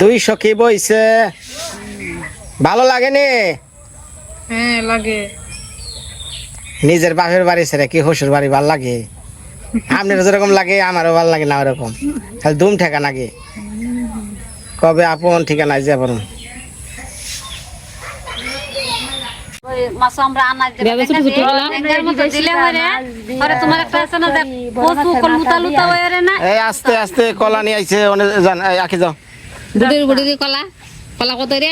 দুইশো কি বইছে? ভালো লাগেনি? হ্যাঁ লাগে। নিজের বাপের বাড়ি ছেড়ে কি শ্বশুর বাড়ি ভালো লাগে? আপনার যেরকম লাগে আমারও ভালো লাগে না ওরকম। খালি দুম ঠেকা নাকি? কবে আপন ঠিকানায় যাব? মাছ আমরা মতো দিলে হরে পরে তোমার একটা আছে না যে কচু কল মুতা হরে না? এই আস্তে আস্তে কলা নিয়ে আইছে অনেক জান যাও। কলা। কলা কত রে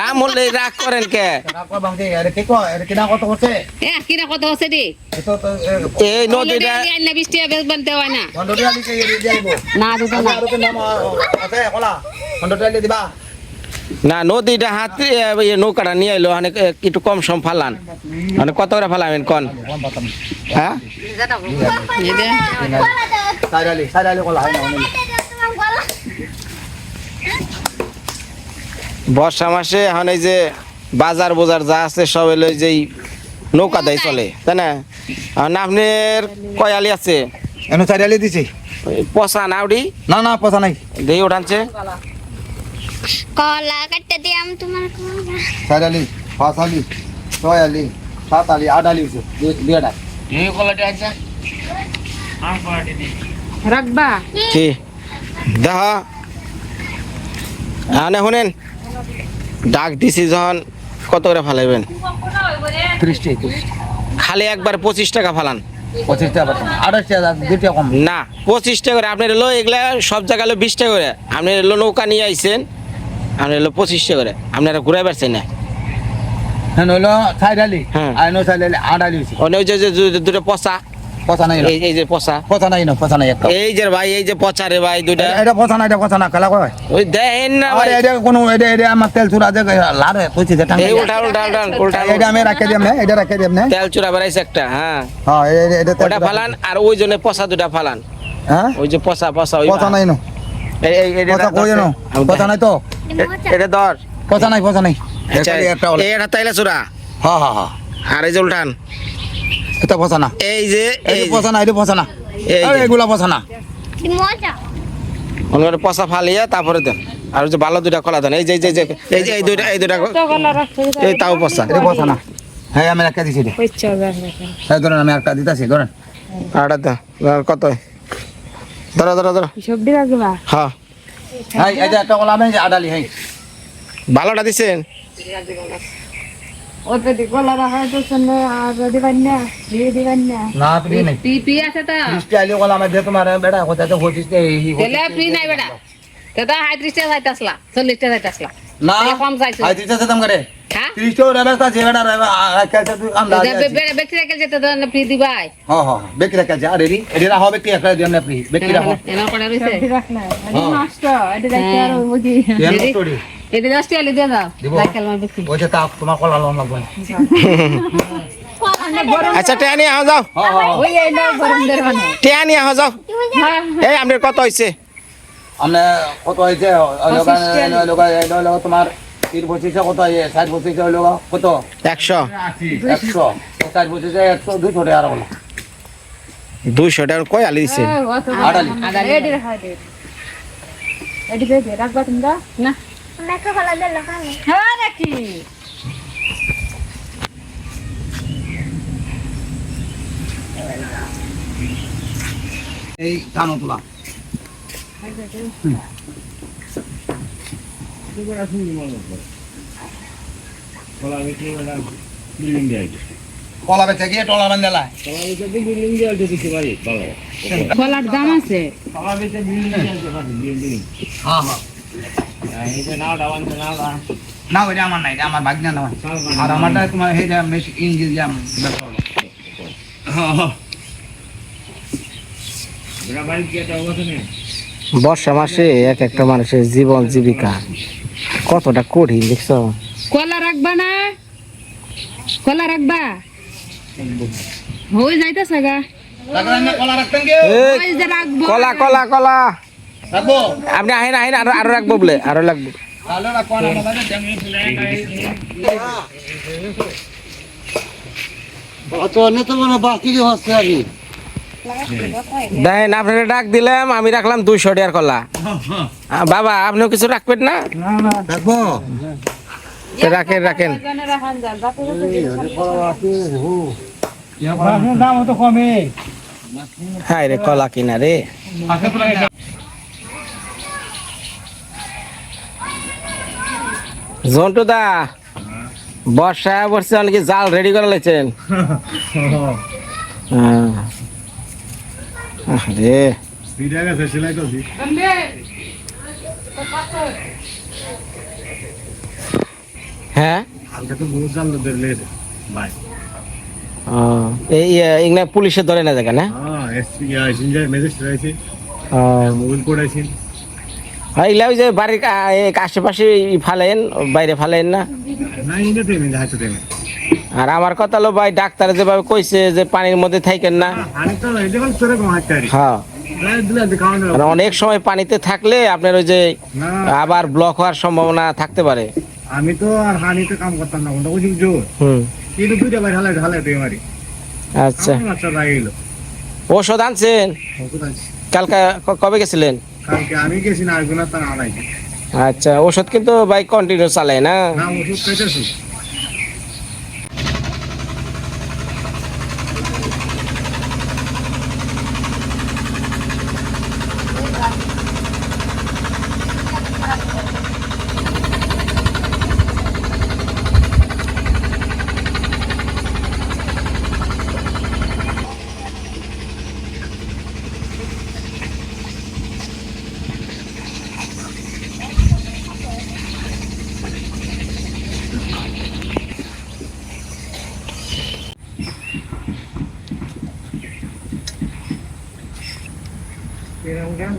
দাম হলে রাগ করেন কে? এ কিনা কত আছে রে? এই নদীটা না বিশ বানতে হয় না। না দিতে না। না নদীটা হাত নৌকাটা নিয়ে এলো অনেক একটু কম সম ফালান। মানে কত করে ফালাবেন কন? হ্যাঁ এই দে। বর্ষা মাসে এখন এই যে বাজার বোজার যা আছে সব এলো এই যে নৌকা দেয় চলে তাই না? এখন আপনার কয়ালি আছে। এনে চারিয়ালি দিছি? পচা না উড়ি না না পচা নাই। দেই ওঠানছে। কলা কাটতে দিয়াম তোমার কলা। চারিয়ালি পাঁচালি ছয়ালি সাতালি আটালি দুইটা। রাখবা। কি? দেহ। হ্যাঁ শুনেন। ডাক দিছি যখন কত করে ফালাইবেন? খালি একবার পঁচিশ টাকা ফালান। পঁচিশ টাকা আঠাশ টাকা দুইটা কম। না পঁচিশ টাকা করে। আপনার এলো এগুলা সব জায়গায় হলো বিশ টাকা করে। আপনি এলো নৌকা নিয়ে আইছেন আপনার এলো পঁচিশ টাকা করে। আপনারা ঘুরে বেড়ছেন না। হ্যাঁ নইলো চারিয়ালি হ্যাঁ। আর নো চারিয়ালি আটালি হয়েছে ওই যে যে দুটো পচা। পচা নাই এই এই যে পচা। পচা নাই না পচা নাই একটা। এই যে ভাই এই যে পচা রে ভাই দুইটা। এটা পচা না এটা পচা না খেলা কয়? ওই দেন না ভাই। এটা কোনো এটা এটা আমার তেল চুরা যে লারে কইছি যে টাঙ্গাই এই উল্টা উল্টা উল্টা উল্টা এটা আমি রাখে দিম না এটা রাখে দিম না। তেল চুরা একটা হ্যাঁ। হ্যাঁ এটা এটা ওটা ফালান আর ওই জন্য পচা দুটা ফালান। হ্যাঁ? ওই যে পচা পচা ওই পচা নাই নো। এই- এই- এটা কই নো পচা নাই তো? এটা ধর। পচা নাই পচা নাই। আচ্ছা, এটা তাইলে চুরা। হ্যাঁ হ্যাঁ হ্যাঁ। আর এই যে উল্টান। এটা পচা না এই যে এই পচা না এটা পচা না এই যে। এগুলা পচা না মজা। পচা ফালিয়ে তারপরে দেন। আর যে ভালো দুইটা কলা দেন। এই যে এই যে- এই যে এই যে এই দুইটা এই দুইটা এই তাও পচা। এটা পচা না হ্যাঁ আমি একটা দিছি রে হ্যাঁ ধরেন আমি একটা দিতেছি ধরেন। দেন আর কত? ধরো ধরো ধরো। সবজি রাখবা হ্যাঁ হ্যাঁ। এই যে একটা কলা আমি আডালি হ্যাঁ ভালোটা দিছেন? ওতে দি কলা রাখা তো শুনে আর দিবেন না দিয়ে দিবেন না না ফ্রি নাই। পি পি আছে তো। ত্রিশটি আলি কলা আমি দিয়ে তোমার বেটা কোথায় তো পঁচিশটা এই তেলে ফ্রি নাই বেটা। তেতা হাইত্রিশ টাকা যাইতে আসলা চল্লিশ টাকা যাইতে আসলা। না কম চাইছো। আই দিতে সেতাম করে। হ্যাঁ? ত্রিশটা ব্যবস্থা আছে বেটা কেছে তুই আমরা ব্যক্তি রেখে যেতে তো ফ্রি দিবাই। হ্যাঁ হ্যাঁ বেকি রাখা আছে আরে রি এডি রাখো একটা দিও না ফ্রি বেকি রাখো। এনা করে রইছে। এর স্টোরি এদি দশ টাকা দিয়ে দাও দিব। যাই খেলবার ওই যে তা তোমার কলা লম লাগবে আচ্ছা টেয়া আহ যাও হ্যাঁ হ্যাঁ ওই এই না গরম দের মানে টেয়া আহ যাও এই আপনার কত হয়েছে আমরা কত লোক তোমার তিন পঁচিশে কত হয়েছে ষাট পঁচিশে হলো কত একশো একশো ষাট পঁচিশে একশো দুইশো টাকা আর বলো দুইশো টাকা কয় আলি দিছে আড়ালি এডি রাখা দে এডি দে দে রাখবা তোমরা না মেকো কলা দিল খাবে হ্যাঁ নাকি? এই টানো তোলা। কলা বেচে গিয়ে টলা বান্ধেলা কলার দাম আছে। কলা বেচে বিল্ডিং হ্যাঁ হ্যাঁ। না ওইটা আমার নাই এটা আমার ভাগ্না না। আর আমারটা তোমার আমি বর্ষা মাসে এক একটা মানুষের জীবন জীবিকা। কতটা কঠিন দেখছ? কলা রাখবা না? কলা রাখবা? হই যাইতেছে গা। কলা রাখবেন কলা কলা কলা। আপনি আহেন আহেন আরও আরও রাখব বলে আরও লাগবে। রাখব দেখেন ডাক দিলাম আমি রাখলাম দুইশো টাকার কলা। বাবা আপনিও কিছু রাখবেন না? রাখেন রাখেন। দাম কমে। হাই রে কলা কিনা রে। জন্টু দা বর্ষা বর্ষে অনেকে জাল রেডি করে লেছেন রে হ্যাঁ? এই পুলিশে ধরে না হ্যাঁ? হ্যাঁ মোবাইল কোড আইসিন এগুলা ওই যে বাড়ির আশেপাশে ফালেন বাইরে ফালেন না। আর আমার কথা হলো ভাই ডাক্তার যেভাবে কইছে যে পানির মধ্যে থাকেন না। হ্যাঁ। অনেক সময় পানিতে থাকলে আপনার ওই যে আবার ব্লক হওয়ার সম্ভাবনা থাকতে পারে। আমি তো আর হানিতে কাম করতাম না কোনটা বুঝি জোর। কিন্তু দুইটা ভাই হালাই মারি। আচ্ছা। রাগ গেল। ওষুধ আনছেন? কালকে কবে গেছিলেন? কালকে আমি গেছি না তার আচ্ছা ওষুধ কিন্তু বাইক কন্টিনিউ চালায় না? না ওষুধ খাইতেছি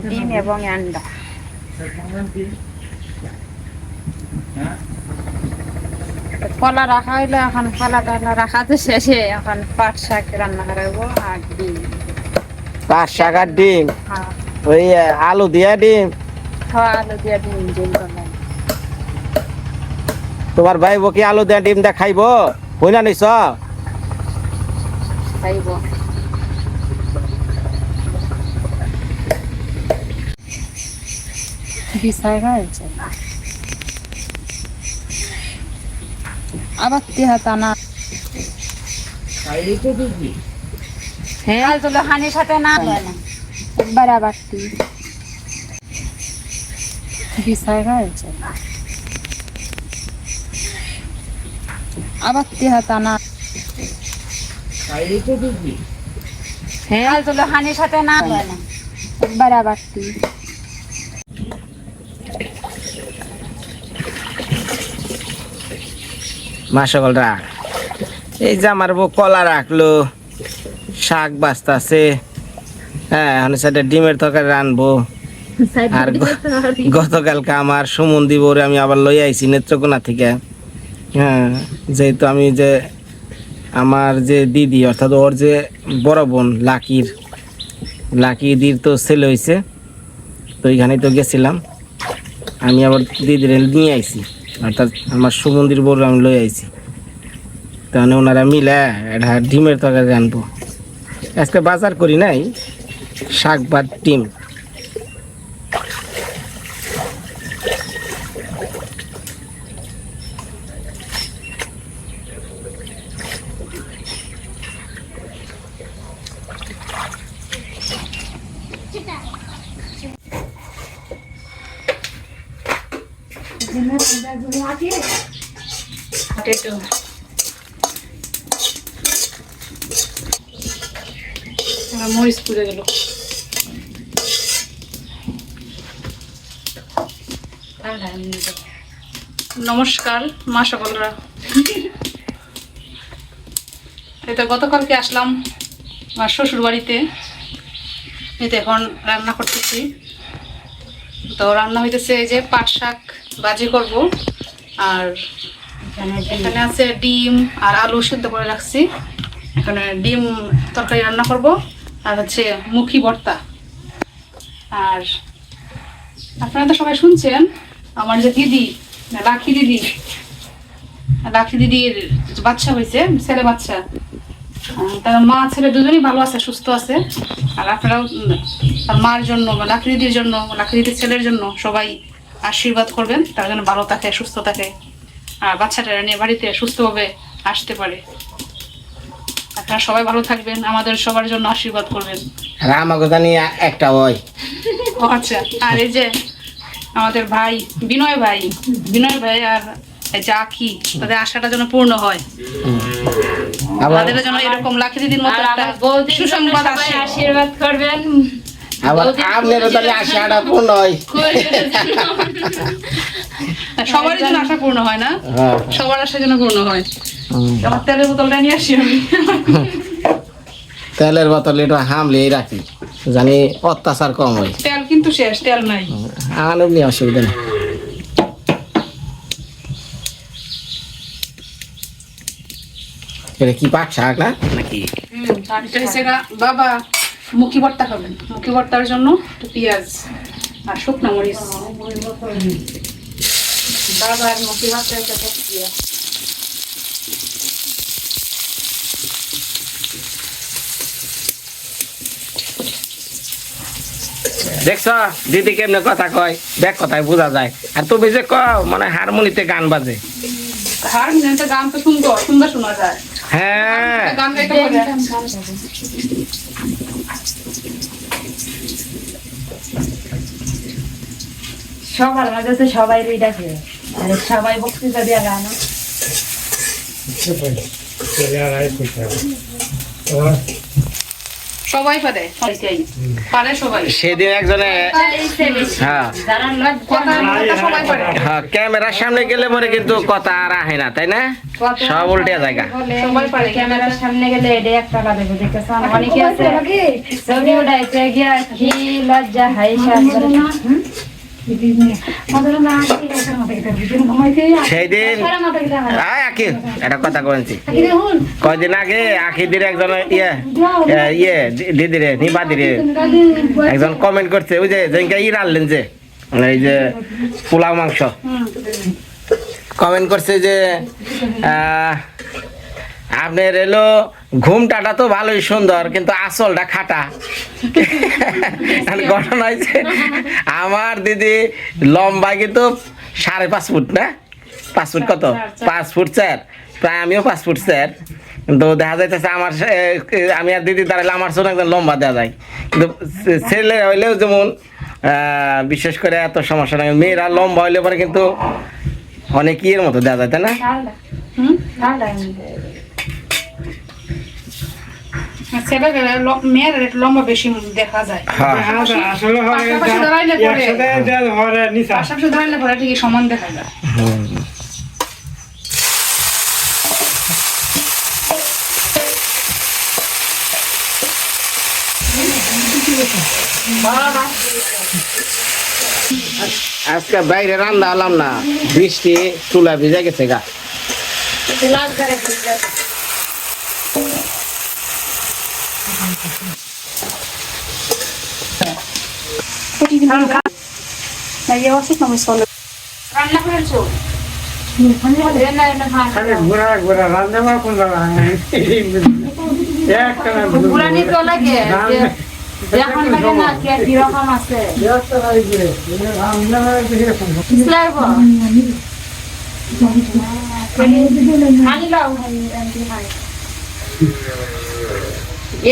ডিম এবং আন্ডা কলা রাখা হইলে এখন কলা টলা রাখা তো শেষে এখন পাট শাক রান্না করাবো আর ডিম। পাঁচ টাকার ডিম? হ্যাঁ। ওই আলু দিয়া ডিম? খাওয়া আলু দিয়ে ডিম তোমার ভাই বকি আলু দিয়া ডিম দা খাইব? হই না নিছ? খাইব। হয়েছে আবার তেহাতা না হ্যাঁ তোলে হানির সাথে না একবার আবার আবার হ্যাঁ তোলে হানির সাথে না। একবার আবার মা সকল রাখ এই যে আমার বউ কলা রাখল শাক বাস্তাছে হ্যাঁ এখন সেটা ডিমের তরকারি রানবো। আর গতকালকে আমার সুমন্দি বউরে আমি আবার লই আইছি নেত্রকোনা থেকে। হ্যাঁ যেহেতু আমি যে আমার যে দিদি অর্থাৎ ওর যে বড় বোন লাকির লাকি দিদির তো ছেলে হয়েছে তো ওইখানে তো গেছিলাম। আমি আবার দিদির নিয়ে আইছি। অর্থাৎ আমার সুমন্দির বড় আমি লই আইছি। তাহলে ওনারা মিলে এটা ডিমের তরকারি আনব। আজকে বাজার করি নাই শাক ভাত ডিম। মরিচ পুড়ে গেল নমস্কার, মা সকলরা। তো গতকালকে আসলাম আমার শ্বশুর বাড়িতে এই তো এখন রান্না করতেছি। তো রান্না হইতেছে এই যে পাট শাক ভাজি করব। আর এখানে আছে ডিম আর আলু সিদ্ধ করে রাখছি। এখানে ডিম তরকারি রান্না করব। আর হচ্ছে মুখি ভর্তা। আর আপনারা তো সবাই শুনছেন আমার যে দিদি রাখি দিদি রাখি দিদির বাচ্চা হয়েছে ছেলে বাচ্চা তার মা ছেলে দুজনেই ভালো আছে সুস্থ আছে। আর আপনারাও তার মার জন্য বা লাকড়িদির জন্য লাকড়িদির ছেলের জন্য সবাই আশীর্বাদ করবেন তার জন্য ভালো থাকে সুস্থ থাকে। আর বাচ্চাটা নিয়ে বাড়িতে সুস্থভাবে আসতে পারে। আপনারা সবাই ভালো থাকবেন আমাদের সবার জন্য আশীর্বাদ করবেন। আমাকে জানি একটা হয় ও আচ্ছা আর এই যে আমাদের ভাই বিনয় ভাই বিনয় ভাই আর এই যে আখি তাদের আশাটা যেন পূর্ণ হয়। আবার? তাদের যেন এরকম লাখি দিদির মতো সুসংবাদ আশীর্বাদ করবেন। আবার আপনারও তাহলে আশাটা পূর্ণ হয়। সবারই যেন আশা পূর্ণ হয় না? হ্যাঁ। সবার আশা যেন পূর্ণ হয়। আমার তেলের বোতলটা নিয়ে আসি আমি। তেলের বোতল একটু হামলেই রাখি জানি অত্যাচার কম হয়। তেল কিন্তু শেষ তেল নাই। আমার এমনি অসুবিধা নেই। এটা কি পাক শাক না? নাকি? এটা বাবা। মুখি ভর্তা খাবেন। মুখি ভর্তার জন্য একটু পেঁয়াজ আর শুকনো মরিচ। বাবার মুখে দেখছ দিদি কেমনে কথা কয়? দেখ কথায় বোঝা যায়। আর তুমি যে কও মানে হারমোনিতে গান বাজে। আর মিনিটে গান তো সুন্দর সুন্দর শোনা যায়। হ্যাঁ। গান গাইতে সবার মাঝে তো সবাই রই ডাকে আর সবাই বক্তৃতা দেওয়া যায় না সবাই পারে পারে সবাই। সেদিন একজনে হ্যাঁ। হ্যাঁ ক্যামেরার সামনে গেলে পরে কিন্তু কথা আর আহে না তাই না? সব উল্টে জায়গা। সবাই পারে। ক্যামেরার সামনে গেলে এটা একটা লাগে দেখেছেন অনেকে আছে। ছবি উঠাইতে গিয়া কি লজ্জা হাই সেই দিন আয় আকি একটা কথা কয়েছি কয়দিন আগে একজন ইয়ে ইয়ে দি- দিদিরে নিবাদিরে একজন কমেন্ট করছে ওই যে যেনকে ই রানলেন যে এই যে পোলাও মাংস। কমেন্ট করছে যে আহ, আপনার এলো ঘুমটাটা তো ভালোই সুন্দর কিন্তু আসলটা খাটা। ঘটনা হয়েছে আমার দিদি লম্বা কিন্তু সাড়ে পাঁচ ফুট না? পাঁচ ফুট কত? পাঁচ ফুট স্যার প্রায় আমিও পাঁচ ফুট স্যার কিন্তু দেখা যাইতেছে আমার আমি আর দিদি দাঁড়ালে আমার জন্য একদম লম্বা দেওয়া যায়। কিন্তু ছেলে হইলেও যেমন বিশেষ করে এত সমস্যা নাই। মেয়েরা লম্বা হইলে পরে কিন্তু অনেক ইয়ের মতো দেওয়া যায় তাই না? মেয়ের লম্বা বেশি দেখা যায়। হ্যাঁ। আসলে পাশাপাশি দাঁড়াইলে পরে ঠিকই সমান দেখা যায়। আজকে বাইরে রান্না আলাম না। বৃষ্টি চুলা ভিজে গেছে গা রান্না করেছ ঘোরা ঘোরা রান্না মা কোন একটা পুরানি তো লাগে যে যখন লাগে না কে কীরকম আছে খালি লাও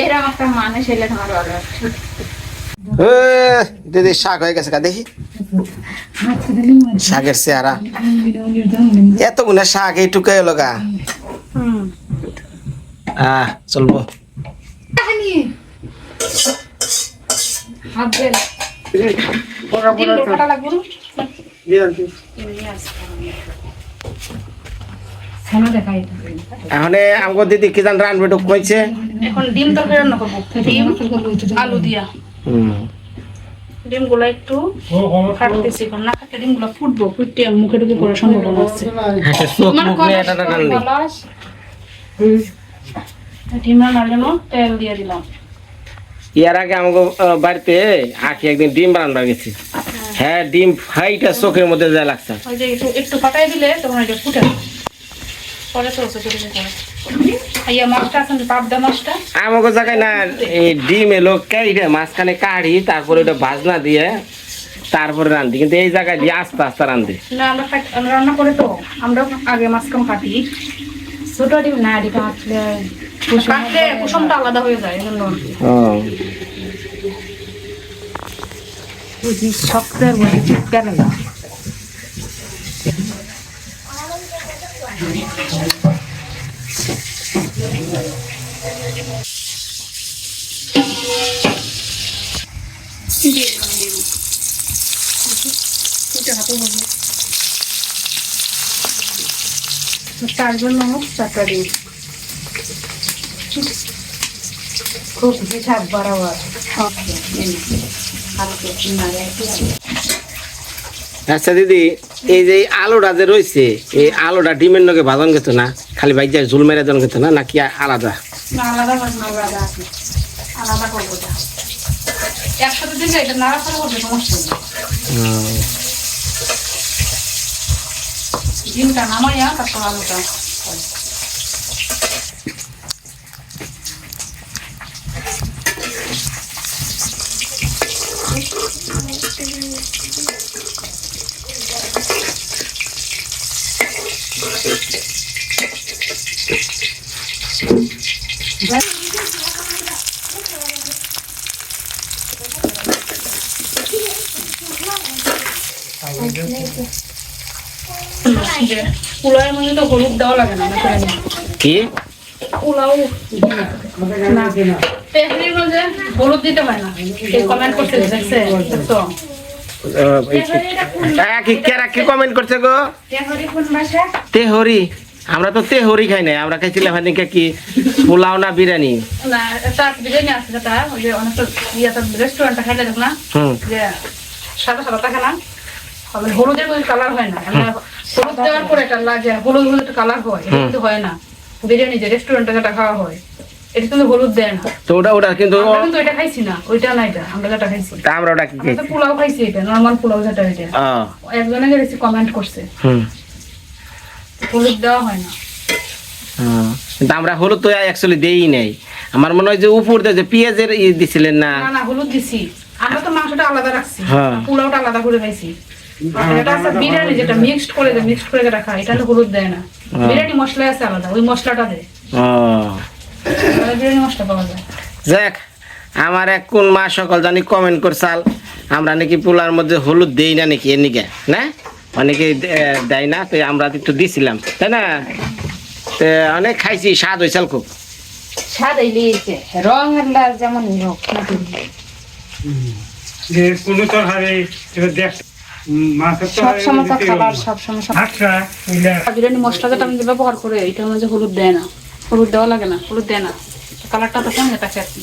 এরকম একটা মানুষ এলে তোমার বাবা দিদি শাক হয়ে গেছে গা দেখি। শাকের চেহারা। এত গুণা শাক এইটুকু এলো গা। আহ চলবো। লাগবে? এখন দিদি কি জান রানবে টুক কইছে। এখন ডিম তরকারি রান্না করব। ডিম আলু দিয়া। একটু কাটতেছি না কাটতে ডিম ফুটবো ফুটতে মুখে ঢুকে পড়ার সম্ভাবনা আছে। চোখ তোমার মুখ নিয়ে এটা টানলি কলাস ডিম রান্নার জন্য তেল দিয়ে দিলাম। ইয়ার আগে আমাকে বাড়িতে আখি একদিন ডিম বানানো গেছি হ্যাঁ। ডিম ফাইটা চোখের মধ্যে যা লাগছে। একটু একটু ফাটাই দিলে তখন এটা ফুটে আমাকে জায়গায় না এই ডিম এলো কেটে মাঝখানে কাঢ়ি তারপরে ওটা ভাজনা দিয়ে তারপরে রান্ধি। কিন্তু এই জায়গায় দিয়ে আস্তে আস্তে রান্ধি। না আমরা রান্না করে তো আমরা আগে মাছ কম কাটি ছোট ডিম না ডিম কাটলে কাটলে কুসুমটা আলাদা হয়ে যায় জন্য। ও বুঝি শক্তের বুঝি চিৎকার না চারজন মানুষ চারটা ডিম খুব হিসাব বরাবর আচ্ছা দিদি, এই যে আলুটা যে রয়েছে, এই আলুটা ডিমের নগে ভাজন গেত না? খালি বাইক যায় ঝুল মেরে জন গেত না, নাকি আলাদা? আলাদা করব না, আলাদা আছে আলাদা করব এটা একসাথে দিলে এটা নাড়াচাড়া করবে সমস্যা নেই ও, ডিমটা নামাইয়া তারপর আলুটা যে পোলাওয়ের মধ্যে তো হলুদ দেওয়া লাগে না কি? পোলাও না। তেহরির মধ্যে হলুদ দিতে হয় না। কমেন্ট করছে দেখছে দেখছ? কি- আ, কি কেরা কি কমেন্ট করছে গো? তেহরি কোন আমরা তো তেহরি খাই নাই আমরা খাইছিলাম হানিকে কি পোলাও না বিরিয়ানি? না একটা বিরিয়ানি আছে যেটা ওই যে রেস্টুরেন্টটা খাইলে দেখ না সাদা সাদা থাকে না হলুদের কালার হয় না। আমরা হলুদ দেওয়ার পরে একটা লাগে হলুদ হলুদ কালার হয় এটা কিন্তু হয় না। বিরিয়ানি যে রেস্টুরেন্টে যেটা খাওয়া হয় এটা কিন্তু হলুদ দেয় না। তো ওটা ওটা কিন্তু আমরা কিন্তু এটা খাইছি না ওইটা না এটা আমরা যেটা খাইছি। তা আমরা ওটা কি আমরা পোলাও খাইছি এটা নর্মাল পোলাও যেটা এটা। একজনে গেছি কমেন্ট করছে। হুম। হলুদ দেওয়া হয় না। কিন্তু আমরা হলুদ তো অ্যাকচুয়ালি দেই নাই। আমার মনে হয় যে উপর দিয়ে যে পেঁয়াজের দিছিলেন না। না না হলুদ দিছি। আমরা তো মাংসটা আলাদা রাখছি। হ্যাঁ। পোলাওটা আলাদা করে খাইছি। আর এটা আছে বিরিয়ানি যেটা মিক্সড করে দেয় মিক্সড করে খায় এটা তো হলুদ দেয় না। বিরিয়ানি মশলা আছে আলাদা ওই মশলাটা দেয় বিরিয়ানি মশলা পাওয়া যায়। যাক আমার এক কোন মা সকল জানি কমেন্ট করছাল আমরা নাকি পোলার মধ্যে হলুদ দেই না নাকি এনিকে না? অনেকে দেয় না তো আমরা একটু দিছিলাম তাই না? তো অনেক খাইছি স্বাদ হয়েছিল খুব। স্বাদ রং যেমন হোক কোনো। উম, মাছের সব তরকারি সময় তো খাবার হবে। সব আচ্ছা বিরিয়ানি মশলা যেটা আমি ব্যবহার করে এটার মধ্যে হলুদ দেয় না। হলুদ দেওয়া লাগে না হলুদ দেয় না। কালারটা তো কেমন এটা খেতে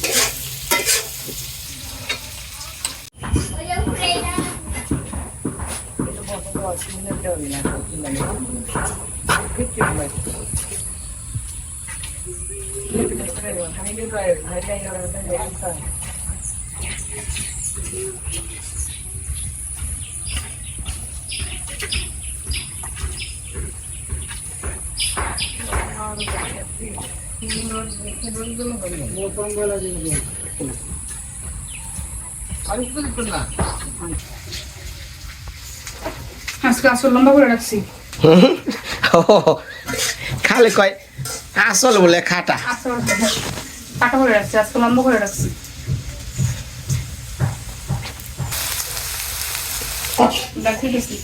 আজকে আসল লম্বা করে রাখছি। ও, খালি কয় আসল বলে খাটা। কাটা করে রাখছি আজকে লম্বা করে রাখছি। দেখি গেছি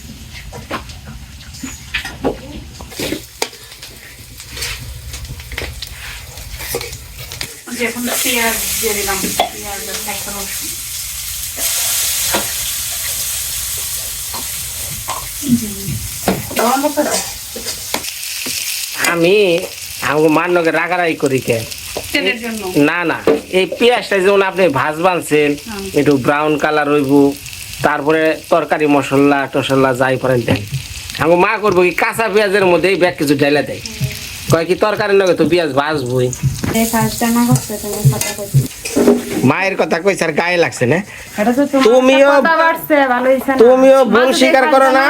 এখন পেঁয়াজ দিয়ে দিলাম। পেঁয়াজ একটা রসুন। আমি আমাকে মান্যকে রাগারাগি করি কে? না না। এই পেঁয়াজটা যেমন আপনি ভাজ বানছেন হুম। একটু ব্রাউন কালার হইব তারপরে তরকারি মশলা টসলা যাই করেন দেন। আমাকে মা করব কি কাঁচা পেঁয়াজের মধ্যে ব্যাগ কিছু ঢেলে দেয়। কয় কি তরকারির নগে তো পেঁয়াজ ভাজবই। মায়ের কথা কইছে আর গায়ে লাগছে না। তুমিও তুমিও ভুল স্বীকার করো না।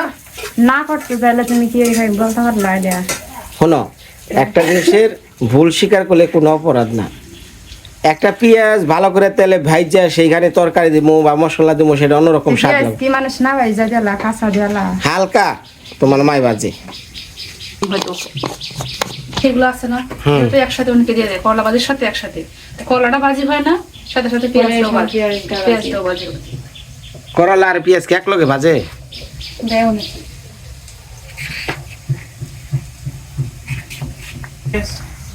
না। করতে চাইলে তুমি কি এখানে বলতে পারলে আইডিয়া? শোনো একটা জিনিসের ভুল স্বীকার করলে কোনো অপরাধ না। একটা পেঁয়াজ ভালো করে তেলে ভাইজা সেইখানে তরকারি দিব বা মশলা দিব সেটা অন্যরকম স্বাদ কি মানুষ না ভাইজা দিলা কাঁচা দিলা? হালকা তোমার মাই বাজে। হয়তো সেগুলো আছে না? তো একসাথে অনেকে দিয়ে দেয় করলা ভাজির সাথে একসাথে। তো করলাটা ভাজি হয় না সাথে সাথে পেঁয়াজটাও পেঁয়াজটা পেঁয়াজটাও করলা আর পেঁয়াজ কি এক লগে ভাজে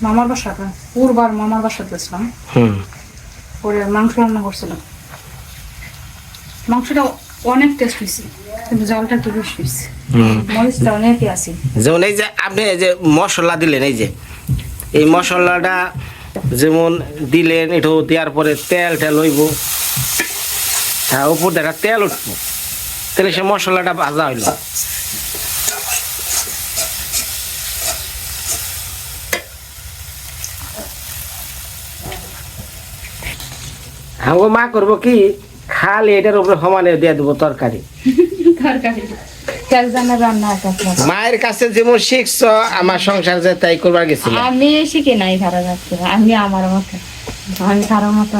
মামার বাসাটা পূর্বার মামার বাসা গেছিলাম হুম। পরে মাংস রান্না করছিলাম। মাংসটা অনেক টেস্ট হয়েছে কিন্তু জলটা একটু বেশি হয়েছে হুম। মরিচটা অনেকই আছে। যেমন এই যে আপনি এই যে মশলা দিলেন এই যে এই মশলাটা যেমন দিলেন একটু দেওয়ার পরে তেল টেল হইব। হ্যাঁ উপর দেখা তেল উঠবো। তাহলে সে মশলাটা ভাজা হইল। আমার মা করব কি? খালি এটার উপরে সমানে দিয়ে দেবো তরকারি। তরকারি। তেল জানা রান্না করতে মায়ের কাছে যেমন শিখছ আমার সংসার যে তাই করবার গেছিল। আমি শিখি নাই খারাপ যাচ্ছে আমি আমার মতো। আমি খারাপ মতো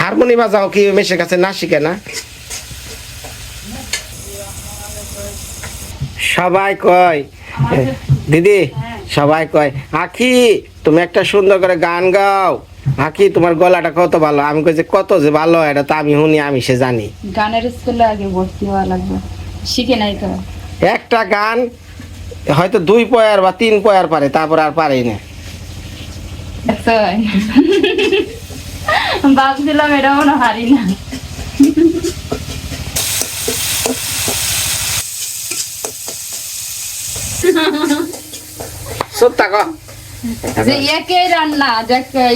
হারমোনি বাজাও কি মেশের কাছে না শিখে না? সবাই কয় দিদি সবাই কয় আখি তুমি একটা সুন্দর করে গান গাও। আখি তোমার গলাটা কত ভালো? আমি কই যে কত যে ভালো এটা তো আমি শুনি আমি সে জানি। গানের স্কুলে আগে ভর্তি হওয়া লাগবে। শিখে নাই তো? একটা গান হয়তো দুই পয়ার বা তিন পয়ার পারে তারপর আর পারেই না। ভাবছিলাম এটা মনে হারি না। সব থাকো যে একে রান্না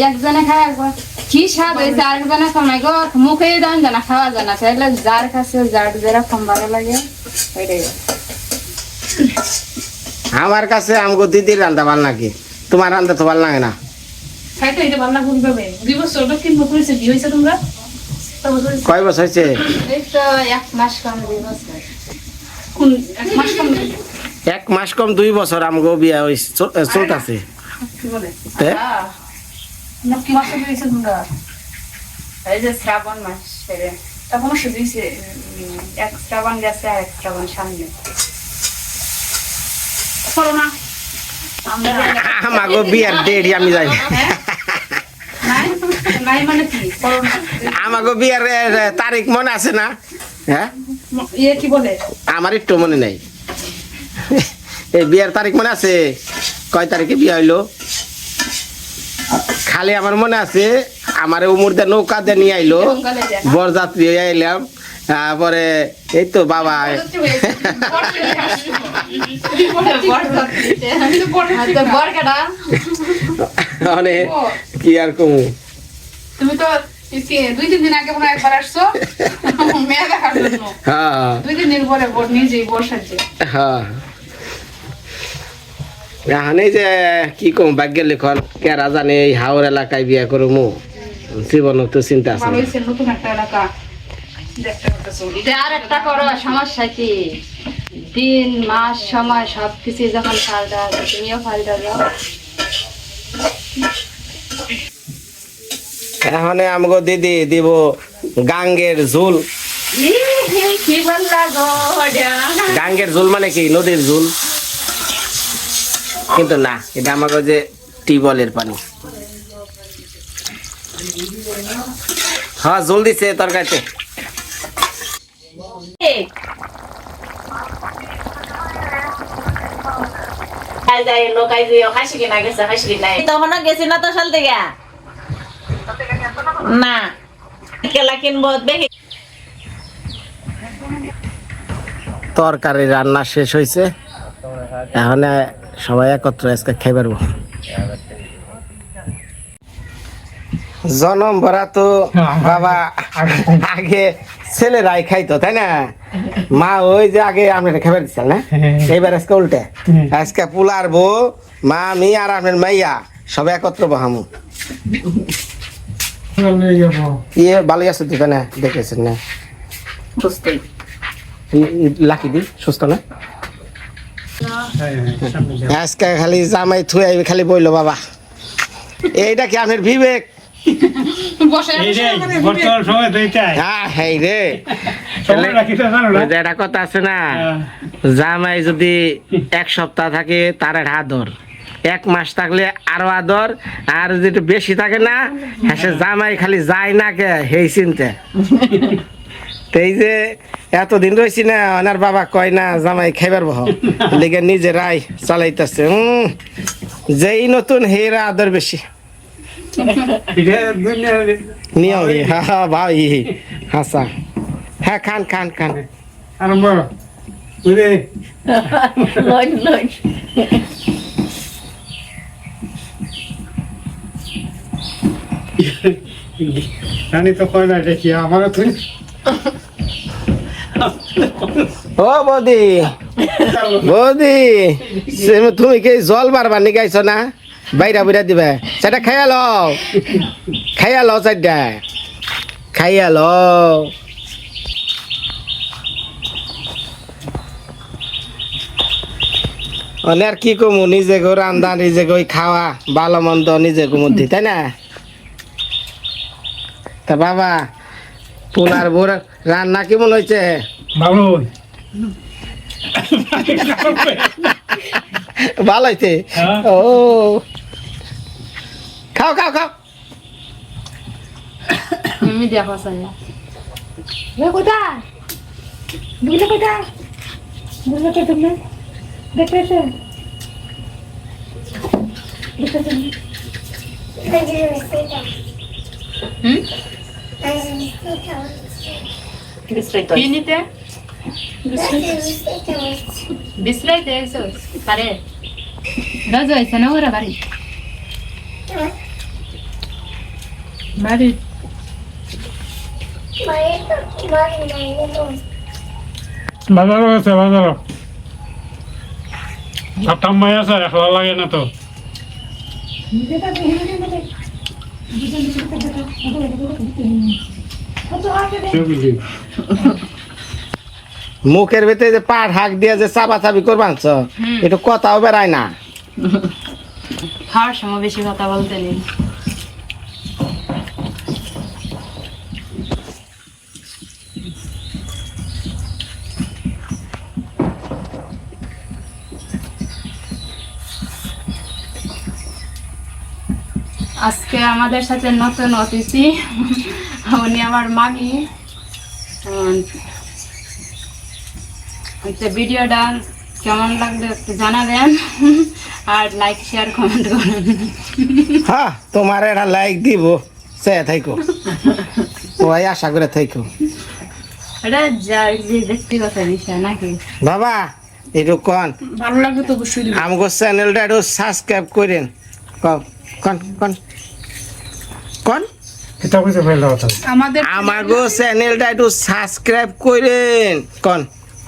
একজনে খায় একবার। কি স্বাদ হয়েছে আরেকজনে খামাই গো মুখে জানা খাওয়া জানা চাইলে যার কাছে যার যেরকম ভালো লাগে ওইটাই। আমার কাছে আমগো দিদির রান্না ভালো নাকি? তোমার রান্না তো ভালো লাগে না। খাইতে এটা ভালো লাগুন পাবে দুই বছর তিন বছর হয়েছে বিয়ে হয়েছে তোমরা? হয়েছে? কয় বছর হয়েছে এই তো এক মাস কম দুই বছর। কোন এক মাস কম? এক মাস কম দুই বছর আমগো বিয়া হইছে চলতেছে। কি বলে? তে? কি মাসে তোমরা? এই যে শ্রাবণ মাস সেরে তখন এক শ্রাবণ গেছে আর এক শ্রাবণ সামনে। করো না। আমাগো বিয়ার ডেট আমি জানি নাই নাই মানে আমাগো বিয়ার তারিখ মনে আছে না? হ্যাঁ ইয়ে কি বলে? আমার একটু মনে নাই। এই বিয়ার তারিখ মনে আছে। কয় তারিখে বিয়ে হইল? খালি আমার মনে আছে আমার উমর দিয়ে নৌকা দিয়ে নিয়ে আইলো বরযাত্রী আইলাম তারপরে এই তো বাবা। মানে কি আর কমু? তুমি তো দুই তিন দিন আগে মনে হয় একবার আসছো। মেয়ে দেখার জন্য। হ্যাঁ। দুই তিন দিন পরে নিজেই বসাচ্ছে হ্যাঁ। এখন যে কি কম ভাগ্যের লেখন কেরা জানে এই হাওর এলাকায় বিয়া করমু জীবন তো চিন্তা আছে নতুন একটা এলাকা আর একটা করো সমস্যা কি? দিন মাস সময় সবকিছু যখন পাল্টা তুমিও পাল্টা যাও এখন আমগো দিদি দিব গাঙ্গের ঝুল। কি গাঙ্গের ঝুল মানে কি? নদীর ঝুল। কিন্তু না এটা আমাকে যে টিউবওয়েলের পানি। হ্যাঁ জল দিছে তরকারিতে। গেছি না তো সাল থেকে? না। খেলা কিনবো দেখি। তরকারি রান্না শেষ হয়েছে এখন সবাই একত্র আজকে খেয়ে পারব জনম ভরা তো বাবা আগে ছেলেরাই খাইতো তাই না? মা ওই যে আগে আপনি খেয়ে দিচ্ছেন না? এইবার আজকে উল্টে। আজকে পুলার বউ মা আমি আর আপনার মাইয়া সবাই একত্র বহামু। ইয়ে ভালোই আছে তুই না? দেখেছেন না? লাকি দি সুস্থ না হ্যাঁ, হ্যাঁ, সামনে যাও। আজকে খালি জামাই থুই আইবে খালি বইলো বাবা। এইটা কি আমার বিবেক। হ্যাঁ কথা আছে না হ্যাঁ। জামাই যদি এক সপ্তাহ থাকে তার একটা আদর। এক মাস থাকলে আরও আদর আর যদি বেশি থাকে না হ্যাঁ সে জামাই খালি যায় না কে সেই চিন্তা। এই যে এতদিন রয়েছি না ওনার বাবা কয় না জামাই খাইবার বহ। লিগে নিজে রায় চালাইতেছে হম যেই নতুন হেরা আদর বেশি। নিয়ম হা হা ভাই হাসা। হ্যাঁ খান খান খান। আরম্ভ। জানি তো কয় না দেখি আমারও তুই ও বৌদি। বৌদি তুমি কি জল বারবার নিগাইছ না? বাইরা বাইরা দিবে। সেটা খাইয়া লও। খাইয়া লও চারটা খাইয়া লও। অনেক কি কমু? নিজে গো রান্দা, নিজে গই খাওয়া, ভালো মন্দ নিজে মধ্যে তাই না? তা বাবা পুনার বোর রান্না কেমন হয়েছে? ভালো। ভালো হয়েছে? হ্যাঁ। ও। খাও খাও খাও। আমি দেখো সাই হুম? বিস্তারিত কি নিতে বিশ্রাইতে এসো পারে রজ হয়েছে না ওরা বাড়ি বাড়ি বাজারও আছে বাজারও সাতটা মাই আছে ভালো লাগে না তো বুঝলি মুখের ভেতরে যে পাট হাক দিয়ে যে চাপা চাপি করবান একটু কথাও বেড়ায় না। খাওয়ার সময় বেশি কথা বলতে নেই। আজকে আমাদের সাথে নতুন অতিথি উনি আমার মামি। তো ভিডিওটা কেমন লাগল একটু জানাবেন আর লাইক শেয়ার কমেন্ট করুন হ্যাঁ তোমার একটা লাইক দিব সে থাইকো ওই আশা করে থাইকো এটা যার যে ব্যক্তিগত বিষয় নাকি? বাবা একটু কন। ভালো লাগবে তো অবশ্যই। চ্যানেলটা একটু সাবস্ক্রাইব করেন। কন কন কন। কন? এটা ফেলতে কথা আমাদের আমাগো চ্যানেলটা একটু সাবস্ক্রাইব করেন কন?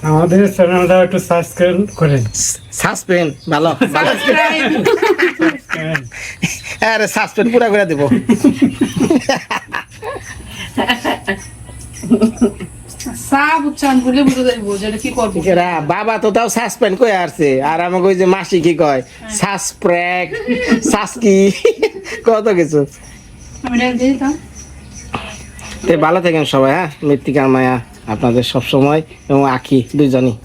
আমাদের চ্যানেলটা একটু সাবস্ক্রাইব করেন। সাসপেন্ড ভালো আরে সাসপেন্ড পুরা করে দেবো। বাবা তো তাও সাসপেন্ড কই আসছে। আর আমাকে ওই যে মাসি কি কয়? সাসপ্রেক সাসকি কত কিছু। তে ভালো থাকেন সবাই হ্যাঁ? মৃত্তিকার মায়া আপনাদের সবসময় এবং আখি দুইজনই